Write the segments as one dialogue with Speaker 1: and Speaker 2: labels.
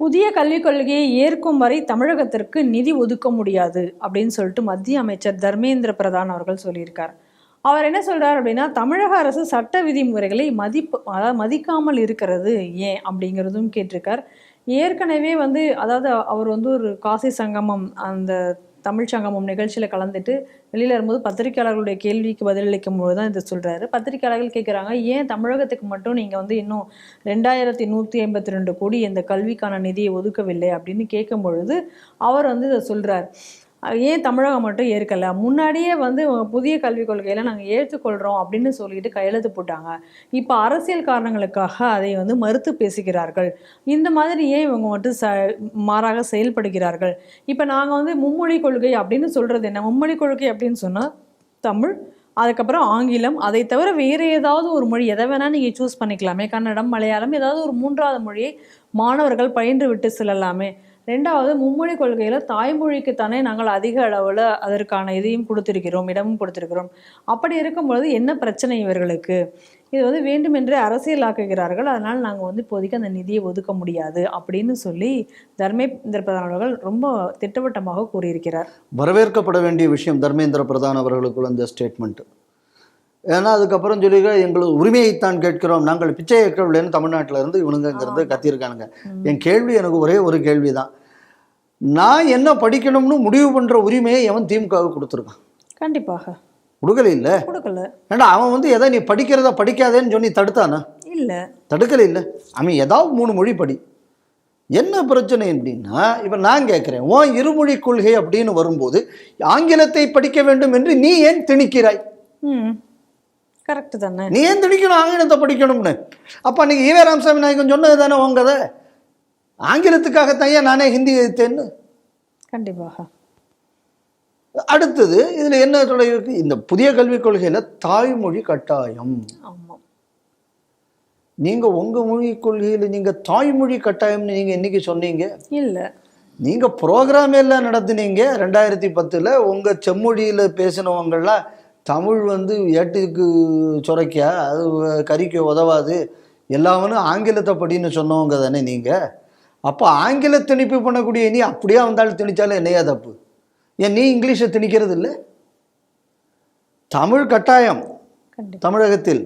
Speaker 1: புதிய கல்விக் கொள்கையை ஏற்கும் வரை தமிழகத்திற்கு நிதி ஒதுக்க முடியாது அப்படின்னு சொல்லிட்டு மத்திய அமைச்சர் தர்மேந்திர பிரதான் அவர்கள் சொல்லியிருக்கார். அவர் என்ன சொல்கிறார் அப்படின்னா தமிழக அரசு சட்ட விதிமுறைகளை மதிப்பு அதாவது மதிக்காமல் இருக்கிறது ஏன் அப்படிங்கிறதும் கேட்டிருக்கார். ஏற்கனவே வந்து அதாவது அவர் வந்து ஒரு காசி சங்கமம் அந்த தமிழ் சங்கமம் நிகழ்ச்சியில் கலந்துட்டு வெளியில் வரும்போது பத்திரிகையாளர்களுடைய கேள்விக்கு பதிலளிக்கும் போது தான் இதை சொல்கிறாரு பத்திரிக்கையாளர்கள் கேட்குறாங்க ஏன் தமிழகத்துக்கு மட்டும் நீங்கள் வந்து இன்னும் ரெண்டாயிரத்தி நூற்றி ஐம்பத்தி ரெண்டு கோடி இந்த கல்விக்கான நிதியை ஒதுக்கவில்லை? அப்படின்னு கேட்கும் பொழுது அவர் வந்து இதை சொல்கிறார் ஏன் தமிழகம் மட்டும் ஏற்கலை? முன்னாடியே வந்து புதிய கல்விக் கொள்கையில நாங்கள் ஏற்றுக்கொள்கிறோம் அப்படின்னு சொல்லிட்டு கையெழுத்து போட்டாங்க. இப்போ அரசியல் காரணங்களுக்காக அதை வந்து மறுத்து பேசுகிறார்கள். இந்த மாதிரி ஏன் இவங்க மட்டும் ச மாறாக செயல்படுகிறார்கள்? இப்போ நாங்கள் வந்து மும்மொழி கொள்கை அப்படின்னு சொல்கிறது என்ன? மும்மொழி கொள்கை அப்படின்னு சொன்னால் தமிழ் அதுக்கப்புறம் ஆங்கிலம் அதை தவிர வேறு ஏதாவது ஒரு மொழி எதை வேணால் நீங்கள் சூஸ் பண்ணிக்கலாமே. கன்னடம் மலையாளம் ஏதாவது ஒரு மூன்றாவது மொழியை மாணவர்கள் பயின்று விட்டு செல்லலாமே. ரெண்டாவது மும்மொழி கொள்கையில் தாய்மொழிக்கு தானே நாங்கள் அதிக அளவில் அதற்கான இதையும் கொடுத்திருக்கிறோம் இடமும் கொடுத்திருக்கிறோம். அப்படி இருக்கும்பொழுது என்ன பிரச்சனை இவர்களுக்கு? இது வந்து வேண்டுமென்றே அரசியலாக்குகிறார்கள் அதனால் நாங்கள் வந்து இப்போதைக்கு அந்த நிதியை ஒதுக்க முடியாது அப்படின்னு சொல்லி தர்மேந்திர பிரதான் அவர்கள் ரொம்ப திட்டவட்டமாக கூறியிருக்கிறார்.
Speaker 2: வரவேற்கப்பட வேண்டிய விஷயம் தர்மேந்திர பிரதான் அவர்களுக்குள்ள இந்த ஸ்டேட்மெண்ட் ஏன்னா அதுக்கப்புறம் சொல்லிக்க எங்களது உரிமையைத்தான் கேட்கிறோம். நாங்கள் பிச்சை ஏற்கவில்லைன்னு தமிழ்நாட்டில் இருந்து இவனுங்க இங்கிருந்து கத்தியிருக்கானுங்க என் கேள்வி எனக்கு ஒரே ஒரு கேள்வி தான் நான் என்ன படிக்கணும்னு முடிவு பண்ணுற உரிமையை எவன் திமுகவுக்கு கொடுத்துருக்கான்?
Speaker 1: கண்டிப்பாக.
Speaker 2: கொடுக்கல இல்லை
Speaker 1: கொடுக்கல.
Speaker 2: ஏன்னா அவன் வந்து எதை நீ படிக்கிறத படிக்காதேன்னு சொல்லி தடுத்தானா?
Speaker 1: இல்லை.
Speaker 2: தடுக்கல இல்லை அவன் ஏதாவது மூணு மொழி படி. என்ன பிரச்சனை அப்படின்னா இப்போ நான் கேட்குறேன் உன் இருமொழி கொள்கை அப்படின்னு வரும்போது ஆங்கிலத்தை படிக்க வேண்டும் என்று நீ ஏன் திணிக்கிறாய்?
Speaker 1: ம். கரெக்டு தானே?
Speaker 2: நீ ஏன் திணிக்கணும்? ஆங்கிலத்தை படிக்கணும்னு. அப்போ அன்னைக்கு ஈவே ராமசாமி நாயக்கன் சொன்னது தானே உங்க கதை? ஆங்கிலத்துக்காகத்தான் ஏன் நானே ஹிந்தி எழுத்தேன்னு.
Speaker 1: கண்டிப்பாக.
Speaker 2: அடுத்தது இதில் என்ன தொடர் இருக்கு? இந்த புதிய கல்விக் கொள்கையில் தாய்மொழி கட்டாயம்.
Speaker 1: ஆமாம்
Speaker 2: நீங்கள் உங்கள் மொழி கொள்கையில் நீங்கள் தாய்மொழி கட்டாயம்னு நீங்கள் என்னைக்கு சொன்னீங்க?
Speaker 1: இல்லை.
Speaker 2: நீங்கள் ப்ரோக்ராம் எல்லாம் நடத்துனீங்க. ரெண்டாயிரத்தி பத்தில் உங்கள் செம்மொழியில் பேசினவங்கெல்லாம் தமிழ் வந்து ஏட்டுக்கு சுரைக்கா அது கறிக்கு உதவாது. எல்லாவனும் ஆங்கிலத்தை படின்னு சொன்னவங்க தானே நீங்கள் அப்போ ஆங்கில திணிப்பு பண்ணக்கூடிய நீ அப்படியே வந்தாலும் திணிச்சாலும் என்னையா தப்பு? ஏன் நீ இங்கிலீஷை திணிக்கிறது இல்லை தமிழ் கட்டாயம். தமிழகத்தில்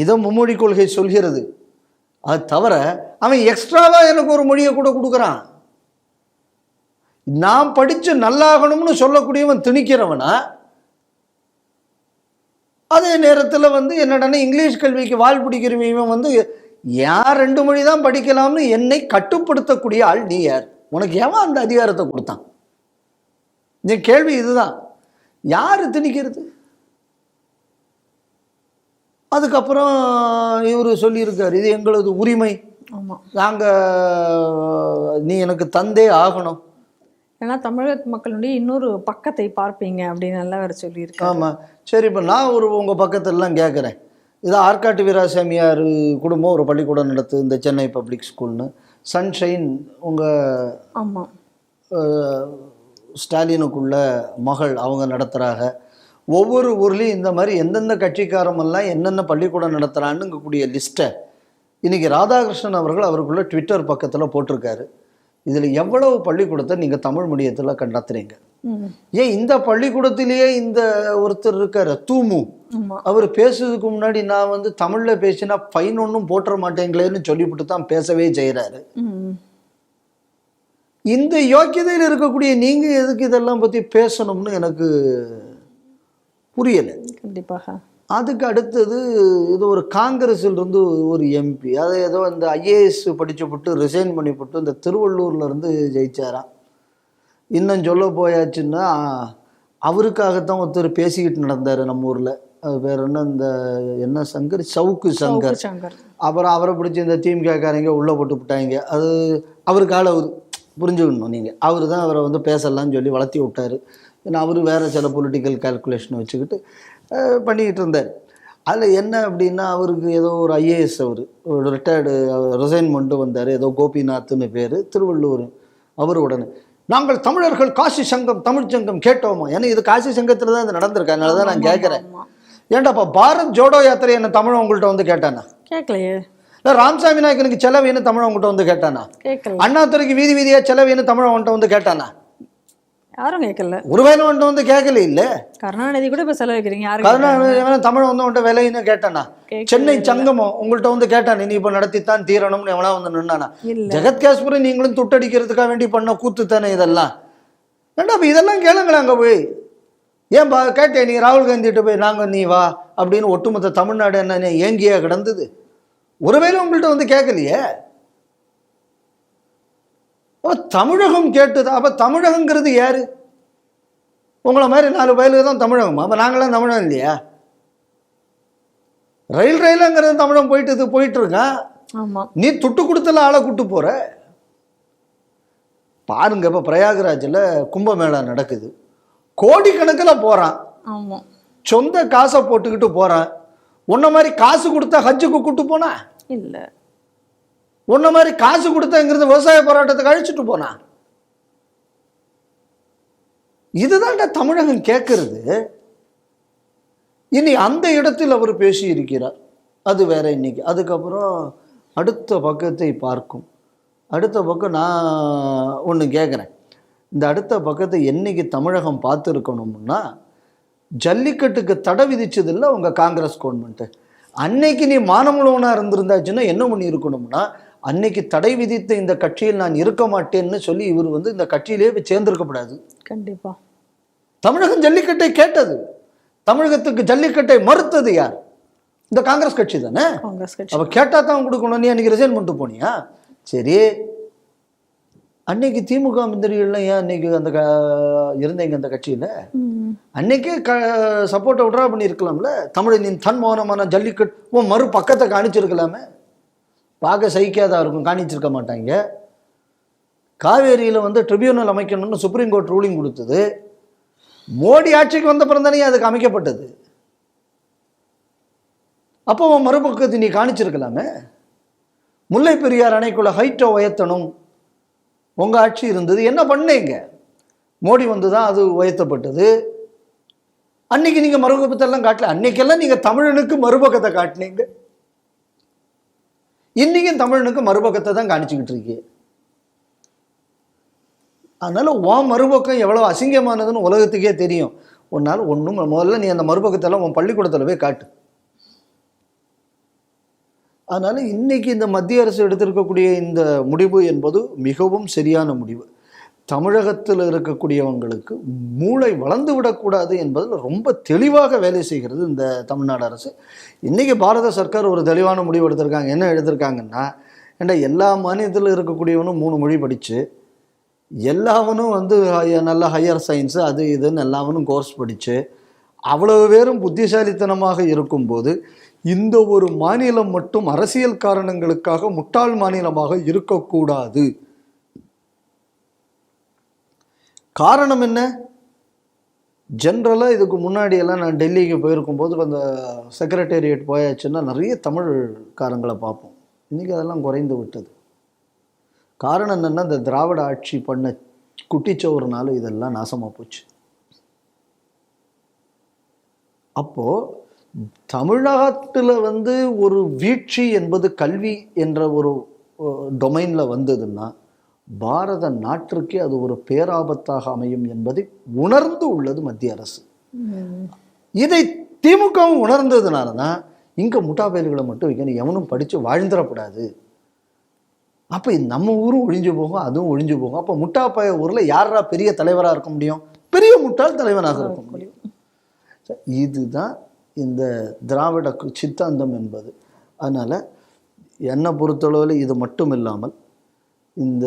Speaker 2: இதை மும்மொழி கொள்கை சொல்கிறது. அது தவிர அவன் எக்ஸ்ட்ராவாக எனக்கு ஒரு மொழியை கூட கொடுக்குறான். நான் படித்து நல்லாகணும்னு சொல்லக்கூடியவன் திணிக்கிறவனா அதே நேரத்தில் வந்து என்னடனா இங்கிலீஷ் கல்விக்கு வாழ் பிடிக்கிறவன் வந்து யார் ரெண்டு மொழி தான் படிக்கலாம்னு என்னை கட்டுப்படுத்தக்கூடிய ஆள் நீ யார்? உனக்கு எவன் அந்த அதிகாரத்தை கொடுத்தான்? என் கேள்வி இதுதான். யார் திணிக்கிறது? அதுக்கப்புறம் இவர் சொல்லியிருக்காரு இது எங்களது உரிமை.
Speaker 1: ஆமாம்
Speaker 2: நாங்கள் நீ எனக்கு தந்தே ஆகணும்.
Speaker 1: ஏன்னா தமிழக மக்களுடைய இன்னொரு பக்கத்தை பார்ப்பீங்க அப்படின்னு நல்லா அவர் சொல்லியிருக்காரு.
Speaker 2: ஆமாம் சரி இப்போ நான் ஒரு உங்கள் பக்கத்துலலாம் கேட்குறேன் இது ஆற்காட்டு வீராசாமியார் குடும்பம் ஒரு பள்ளிக்கூடம் நடத்து இந்த சென்னை பப்ளிக் ஸ்கூல்னு. சன்ஷைன் உங்கள்
Speaker 1: ஆமாம்
Speaker 2: ஸ்டாலினுக்குள்ள மகள் அவங்க நடத்துகிறாங்க ஒவ்வொரு ஊர்லேயும் இந்த மாதிரி எந்தெந்த கட்சிக்காரமெல்லாம் என்னென்ன பள்ளிக்கூடம் நடத்துகிறான்னு கூடிய லிஸ்ட்டை இன்றைக்கி ராதாகிருஷ்ணன் அவர்கள் அவருக்குள்ள ட்விட்டர் பக்கத்தில் போட்டிருக்காரு. இதில் எவ்வளவு பள்ளிக்கூடத்தை நீங்கள் தமிழ் மீடியத்தில் நடத்துறீங்க
Speaker 1: ம்
Speaker 2: ஏன் இந்த பள்ளிக்கூடத்திலேயே இந்த ஒருத்தர் இருக்கார் தூமு. அவர் பேசுறதுக்கு முன்னாடி நான் வந்து தமிழில் பேசினா ஃபைன் ஒன்றும் போட்டுற மாட்டேங்களேன்னு சொல்லிவிட்டு தான் பேசவே செய்கிறாரு இந்த யோக்கியதையில் இருக்கக்கூடிய நீங்கள் எதுக்கு இதெல்லாம் பற்றி பேசணும்னு எனக்கு புரியலை.
Speaker 1: கண்டிப்பாக.
Speaker 2: அதுக்கு அடுத்தது இது ஒரு காங்கிரஸில் இருந்து ஒரு எம்பி அதை ஏதோ இந்த ஐஏஎஸ் படிச்சு போட்டு ரிசைன் பண்ணி போட்டு இந்த திருவள்ளூர்ல இருந்து ஜெயிச்சாராம். இன்னும் சொல்ல போயாச்சுன்னா அவருக்காகத்தான் ஒருத்தர் பேசிக்கிட்டு நடந்தார் நம்ம ஊரில். பேர் என்ன இந்த என்ன சங்கர்? சவுக்கு சங்கர்.
Speaker 1: சங்கர்.
Speaker 2: அப்புறம் அவரை பிடிச்சி இந்த திமுகக்காரங்க உள்ளே போட்டு விட்டாங்க. அது அவருக்கு ஆள் அவர். புரிஞ்சுக்கணும் நீங்கள் அவர் தான் அவரை வந்து பேசலாம்னு சொல்லி வளர்த்தி விட்டாரு. ஏன்னா அவர் வேறு சில பொலிட்டிக்கல் கால்குலேஷன் வச்சுக்கிட்டு பண்ணிக்கிட்டு இருந்தார். அதில் என்ன அப்படின்னா அவருக்கு ஏதோ ஒரு ஐஏஎஸ் அவர் ஒரு ரிட்டையர்டு ரிசைன் பண்ணிட்டு வந்தார். ஏதோ கோபிநாத்னு பேர் திருவள்ளூர் அவர் உடனே நாங்கள் தமிழர்கள் காசி சங்கம் தமிழ் சங்கம் கேட்டோமா? ஏன்னா இது காசி சங்கத்தில் தான் இது நடந்திருக்கு. அதனால தான் நான் கேட்குறேன்.
Speaker 1: ஆமா.
Speaker 2: ஏன்டாப்பா பாரத் ஜோடோ யாத்திரை என்ன தமிழ் உங்கள்கிட்ட வந்து கேட்டானா?
Speaker 1: கேட்கலையே.
Speaker 2: இல்லை ராமசாமி நாயக்கனுக்கு செலவுன்னு தமிழ் உங்ககிட்ட வந்து கேட்டானா? அண்ணாதுரைக்கு வீதி வீதியா செலவுன்னு தமிழ் அவன்கிட்ட வந்து கேட்டானா?
Speaker 1: யாரும் கேட்கல.
Speaker 2: ஒருவேளை அவன்கிட்ட வந்து கேட்கல இல்லை?
Speaker 1: கருணாநிதி கூட இப்ப செலவழிக்கிறீங்க யாரும்
Speaker 2: கருணாநிதி தமிழ் வந்து அவன்கிட்ட விலைன்னு கேட்டானா. சென்னை சங்கமம் உங்கள்கிட்ட வந்து கேட்டான் நீ இப்போ நடத்தித்தான் தீரணும்னு எவனா வந்து நின்னானா? ஜெகத் காஸ்புரை நீங்களும் துட்டடிக்கிறதுக்காக வேண்டி பண்ண கூத்து தானே இதெல்லாம்? ஏண்டா அப்ப இதெல்லாம் கேளுங்களேன் அங்கே போய். ஏன் பா கேட்டேன் நீ ராகுல் காந்திகிட்ட போய் நாங்கள் நீ வா அப்படின்னு ஒட்டுமொத்த தமிழ்நாடு என்ன ஏங்கியா கிடந்தது? ஒருவேளை உங்கள்கிட்ட வந்து கேட்கலையே? ஓ தமிழகம் கேட்டது. அப்போ தமிழகங்கிறது யாரு? உங்களை மாதிரி நாலு பயலுக்கு தான் தமிழகமா. அப்போ நாங்களாம் தமிழகம் இல்லையா? ரயில் ரயிலுங்கிறது தமிழகம் போயிட்டு இது போயிட்டு இருக்கான்
Speaker 1: ஆமா.
Speaker 2: நீ துட்டு கொடுத்தல ஆளை கூட்டு போற? பாருங்க இப்போ பிரயாகராஜில் கும்பமேளா நடக்குது. கோடிக்கணக்கில் போகிறான்
Speaker 1: ஆமா.
Speaker 2: சொந்த காசை போட்டுக்கிட்டு போகிறான் உன்ன மாதிரி காசு கொடுத்தா ஹஜ்ஜுக்கு கூட்டு போனா?
Speaker 1: இல்ல.
Speaker 2: உன்ன மாதிரி காசு கொடுத்தா விவசாய போராட்டத்துக்கு கழிச்சுட்டு போனான் இதுதான்டா தமிழகம் கேட்கறது இனி அந்த இடத்தில் அவர் பேசி இருக்கிறார் அது வேற இன்னைக்கு. அதுக்கப்புறம் அடுத்த பக்கத்தை பார்க்கும். அடுத்த பக்கம் நான் ஒன்று கேட்குறேன் இந்த அடுத்த பக்கத்தை என்னைக்கு தமிழகம் பார்த்துருக்கணும்னா ஜல்லிக்கட்டுக்கு தடை விதிச்சதில்லை உங்கள் காங்கிரஸ் கவர்மெண்ட்டு அன்னைக்கு நீ மானமுள்ளவனாக இருந்திருந்தாச்சுன்னா என்ன பண்ணி இருக்கணும்னா அன்னைக்கு தடை விதித்த இந்த கட்சியில் நான் இருக்க மாட்டேன்னு சொல்லி இவர் வந்து இந்த கட்சியிலே போய் சேர்ந்திருக்கப்படாது.
Speaker 1: கண்டிப்பா.
Speaker 2: தமிழகம் ஜல்லிக்கட்டை கேட்டது. தமிழகத்துக்கு ஜல்லிக்கட்டை மறுத்தது யார்? இந்த காங்கிரஸ் கட்சி தானே?
Speaker 1: காங்கிரஸ் கட்சி.
Speaker 2: அவ கேட்டா தான் கொடுக்கணும். நீ அன்னைக்கு ரிசைன் பண்ணிட்டு போனியா? சரி. அன்னைக்கு திமுக மந்திரிகள்லாம் ஏன் அன்னைக்கு அந்த இருந்தீங்க அந்த கட்சியில. அன்னைக்கே க சப்போர்ட்டை விட்ரா பண்ணியிருக்கலாம்ல? தமிழின் தன்மௌனமான ஜல்லிக்கட்டு உன் மறு பக்கத்தை காணிச்சிருக்கலாமே? பார்க்க சகிக்காதா இருக்கும் காணிச்சிருக்க மாட்டாங்க. காவேரியில் வந்து ட்ரிபியூனல் அமைக்கணும்னு சுப்ரீம் கோர்ட் ரூலிங் கொடுத்தது. மோடி ஆட்சிக்கு வந்த பிறந்தானே அதுக்கு அமைக்கப்பட்டது. அப்போ உன் மறுபக்கத்தை நீ காணிச்சிருக்கலாமே. முல்லை பெரியார் அணைக்குள்ள ஹைட்டை உயர்த்தணும். உங்கள் ஆட்சி இருந்தது என்ன பண்ணீங்க? மோடி வந்து தான் அது உயர்த்தப்பட்டது. அன்னைக்கு நீங்கள் மறுபக்கத்தெல்லாம் காட்டல அன்னைக்கெல்லாம் நீங்கள் தமிழனுக்கு மறுபக்கத்தை காட்டினீங்க. இன்றைக்கும் தமிழனுக்கு மறுபக்கத்தை தான் காணிச்சிக்கிட்டு இருக்கு. அதனால் உன் மறுபக்கம் எவ்வளோ அசிங்கமானதுன்னு உலகத்துக்கே தெரியும். உன்னால ஒன்றும் முதல்ல நீ அந்த மறுபக்கத்தெல்லாம் உன் பள்ளிக்கூடத்தில் போய் காட்டு. அதனால் இன்றைக்கி இந்த மத்திய அரசு எடுத்திருக்கக்கூடிய இந்த முடிவு என்பது மிகவும் சரியான முடிவு. தமிழகத்தில் இருக்கக்கூடியவங்களுக்கு மூளை வளர்ந்து விடக்கூடாது என்பதில் ரொம்ப தெளிவாக வேலை செய்கிறது இந்த தமிழ்நாடு அரசு. இன்றைக்கி பாரத சர்க்கார் ஒரு தெளிவான முடிவு எடுத்திருக்காங்க. என்ன எடுத்திருக்காங்கன்னா ஏண்டா எல்லா மாநிலத்தில் இருக்கக்கூடியவனும் மூணு மொழி படித்து எல்லாவனும் வந்து நல்ல ஹையர் சயின்ஸு அது இதுன்னு எல்லாவனும் கோர்ஸ் படித்து அவ்வளவு பேரும் புத்திசாலித்தனமாக இருக்கும்போது இந்த ஒரு மாநிலம் மட்டும் அரசியல் காரணங்களுக்காக முட்டாள் மாநிலமாக இருக்கக்கூடாது. காரணம் என்ன? ஜென்ரலாக இதுக்கு முன்னாடியெல்லாம் நான் டெல்லிக்கு போயிருக்கும்போது அந்த செக்ரட்டேரியட் போயாச்சுன்னா நிறைய தமிழ்காரங்களை பார்ப்போம். இன்றைக்கி அதெல்லாம் குறைந்து விட்டது. காரணம் என்னென்னா இந்த திராவிட ஆட்சி பண்ண குட்டிச்சோறுனால இதெல்லாம் நாசமாக போச்சு. அப்போது தமிழ்நாட்டில் வந்து ஒரு வீழ்ச்சி என்பது கல்வி என்ற ஒரு டொமைனில் வந்ததுன்னா பாரத நாட்டிற்கே அது ஒரு பேராபத்தாக அமையும் என்பதை உணர்ந்து உள்ளது மத்திய அரசு. இதை திமுகவும் உணர்ந்ததுனால தான் இங்கே முட்டா பயல்களை மட்டும் வைக்கணும் எவனும் படித்து வாழ்ந்துடக்கூடாது. அப்போ நம்ம ஊரும் ஒழிஞ்சு போகும் அதுவும் ஒழிஞ்சு போகும். அப்போ முட்டா பய ஊரில் யாரா பெரிய தலைவராக இருக்க முடியும்? பெரிய முட்டாள் தலைவனாக இருக்க முடியும். இதுதான் இந்த திராவிட சித்தாந்தம் என்பது. அதனால் என்னை பொறுத்தளவில் இது மட்டும் இல்லாமல் இந்த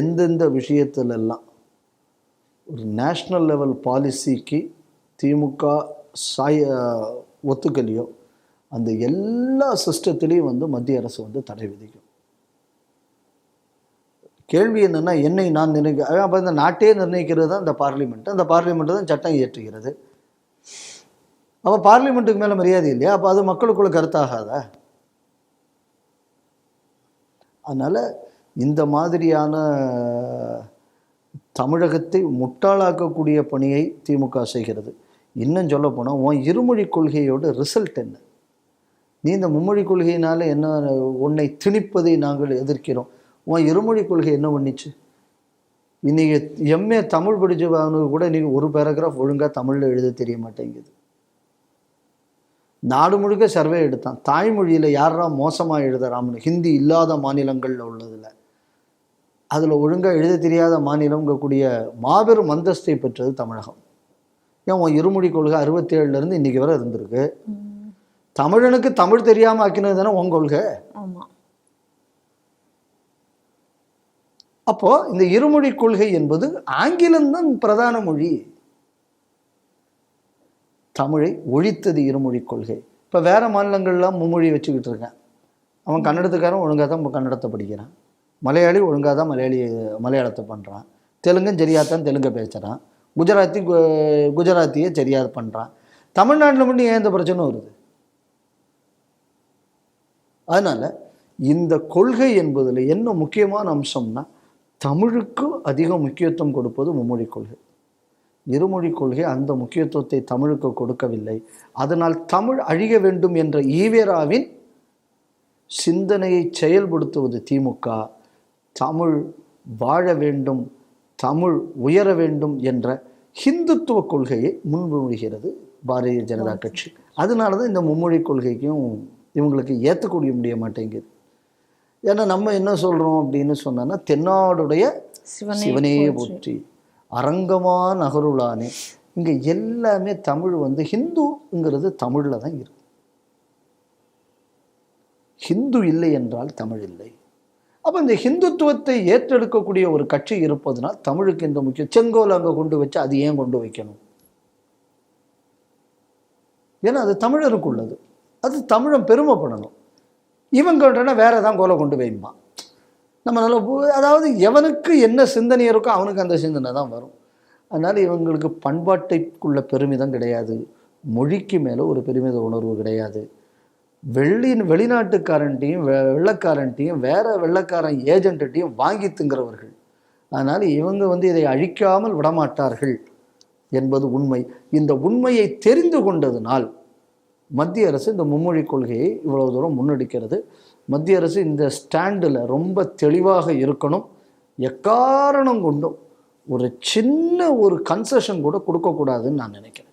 Speaker 2: எந்தெந்த விஷயத்திலெல்லாம் ஒரு நேஷ்னல் லெவல் பாலிசிக்கு திமுக சாய ஒத்துக்கலையோ அந்த எல்லா சிஸ்டத்துலேயும் வந்து மத்திய அரசு வந்து தடை விதிக்கும். கேள்வி என்னென்னா என்னை நான் நிர்ணயிக்க அப்போ இந்த நாட்டே நிர்ணயிக்கிறது தான் இந்த பார்லிமெண்ட் அந்த பார்லிமெண்ட்டு தான் சட்டம் இயற்றுகிறது. அப்போ பார்லிமெண்ட்டுக்கு மேலே மரியாதை இல்லையா? அப்போ அது மக்களுக்குள்ள கருத்தாகாதா? அதனால் இந்த மாதிரியான தமிழகத்தை முட்டாளாக்கக்கூடிய பணியை திமுக செய்கிறது. இன்னும் சொல்ல போனால் உன் இருமொழி கொள்கையோட ரிசல்ட் என்ன? நீ இந்த மும்மொழி கொள்கையினால் என்ன உன்னை திணிப்பதை நாங்கள் எதிர்க்கிறோம். உன் இருமொழி கொள்கை என்ன பண்ணிச்சு? இன்னைக்கு எம்ஏ தமிழ் படிச்சவனுக்கு கூட இன்னைக்கு ஒரு பேராகிராஃப் ஒழுங்காக தமிழில் எழுத தெரிய மாட்டேங்குது. நாடு முழுக்க சர்வே எடுத்தான். தாய்மொழியில யாரா மோசமா எழுதுறாம்னு ஹிந்தி இல்லாத மாநிலங்கள்ல உள்ளதுல. அதுல ஒழுங்கா எழுத தெரியாத மாநிலம்ங்கக்கூடிய மாபெரும் அந்தஸ்தை பெற்றது தமிழகம். ஏன் உன் இருமொழி கொள்கை அறுபத்தேழுல இருந்து இன்னைக்கு வரை இருந்திருக்கு. தமிழனுக்கு தமிழ் தெரியாம ஆக்கினது தானே உன் கொள்கை?
Speaker 1: ஆமா.
Speaker 2: அப்போ இந்த இருமொழி கொள்கை என்பது ஆங்கிலம்தான் பிரதான மொழி. தமிழை ஒழித்தது இருமொழி கொள்கை. இப்போ வேறு மாநிலங்கள்லாம் மும்மொழி வச்சுக்கிட்டு இருக்கேன். அவன் கன்னடத்துக்காரன் ஒழுங்காக தான் கன்னடத்தை படிக்கிறான். மலையாளி ஒழுங்காக தான் மலையாளி மலையாளத்தை பண்ணுறான் தெலுங்கும் சரியாக தான் தெலுங்கை பேசுகிறான் குஜராத்தி கு- குஜராத்தியை சரியாக பண்ணுறான் தமிழ்நாட்டில் மட்டும் ஏன் இந்த பிரச்சனை வருது? அதனால் இந்த கொள்கை என்பதில் என்ன முக்கியமான அம்சம்னா தமிழுக்கு அதிக முக்கியத்துவம் கொடுப்பது மும்மொழி கொள்கை. இருமொழி கொள்கை அந்த முக்கியத்துவத்தை தமிழுக்கு கொடுக்கவில்லை. அதனால் தமிழ் அழிய வேண்டும் என்ற ஈவேராவின் சிந்தனையை செயல்படுத்துவது திமுக. தமிழ் வாழ வேண்டும் தமிழ் உயர வேண்டும் என்ற ஹிந்துத்துவ கொள்கையை முன்மொழிகிறது பாரதிய ஜனதா கட்சி. அதனால தான் இந்த மும்மொழி கொள்கைக்கும் இவங்களுக்கு ஏற்றக்கூடிய முடிய மாட்டேங்குது. ஏன்னா நம்ம என்ன சொல்கிறோம் அப்படின்னு சொன்னோன்னா தென்னாடுடைய
Speaker 1: சிவனே போற்றி.
Speaker 2: அரங்கமா நகருளானே. இங்கே எல்லாமே தமிழ் வந்து ஹிந்துங்கிறது தமிழில் தான் இருக்கு ஹிந்து இல்லை என்றால் தமிழ் இல்லை. அப்போ இந்த ஹிந்துத்துவத்தை ஏற்றெடுக்கக்கூடிய ஒரு கட்சி இருப்பதுனால் தமிழுக்கு இந்த முக்கியம் செங்கோல் அங்கே கொண்டு வச்சு அது ஏன் கொண்டு வைக்கணும்? ஏன்னா அது தமிழருக்கு உள்ளது அது தமிழன் பெருமைப்படணும். இவங்கன்றனா வேற தான் கோலை கொண்டு வைப்பான் நம்ம நல்ல அதாவது எவனுக்கு என்ன சிந்தனை இருக்கோ அவனுக்கு அந்த சிந்தனை தான் வரும். அதனால் இவங்களுக்கு பண்பாட்டைக்குள்ள பெருமிதம் கிடையாது. மொழிக்கு மேலே ஒரு பெருமித உணர்வு கிடையாது. வெள்ளின் வெளிநாட்டுக்காரன்ட்டையும் வெ வெள்ளக்காரன்ட்டையும் வேற வெள்ளக்காரன் ஏஜென்ட்டையும் வாங்கி திங்கிறவர்கள். அதனால் இவங்க வந்து இதை அழிக்காமல் விடமாட்டார்கள் என்பது உண்மை. இந்த உண்மையை தெரிந்து கொண்டதினால் மத்திய அரசு இந்த மும்மொழி கொள்கையை இவ்வளவு தூரம் முன்னெடுக்கிறது. மத்திய அரசு இந்த ஸ்டாண்டில் ரொம்ப தெளிவாக இருக்கணும். எக்காரணம் கொண்டும் ஒரு சின்ன ஒரு கன்செஷன் கூட கொடுக்கக்கூடாதுன்னு நான் நினைக்கிறேன்.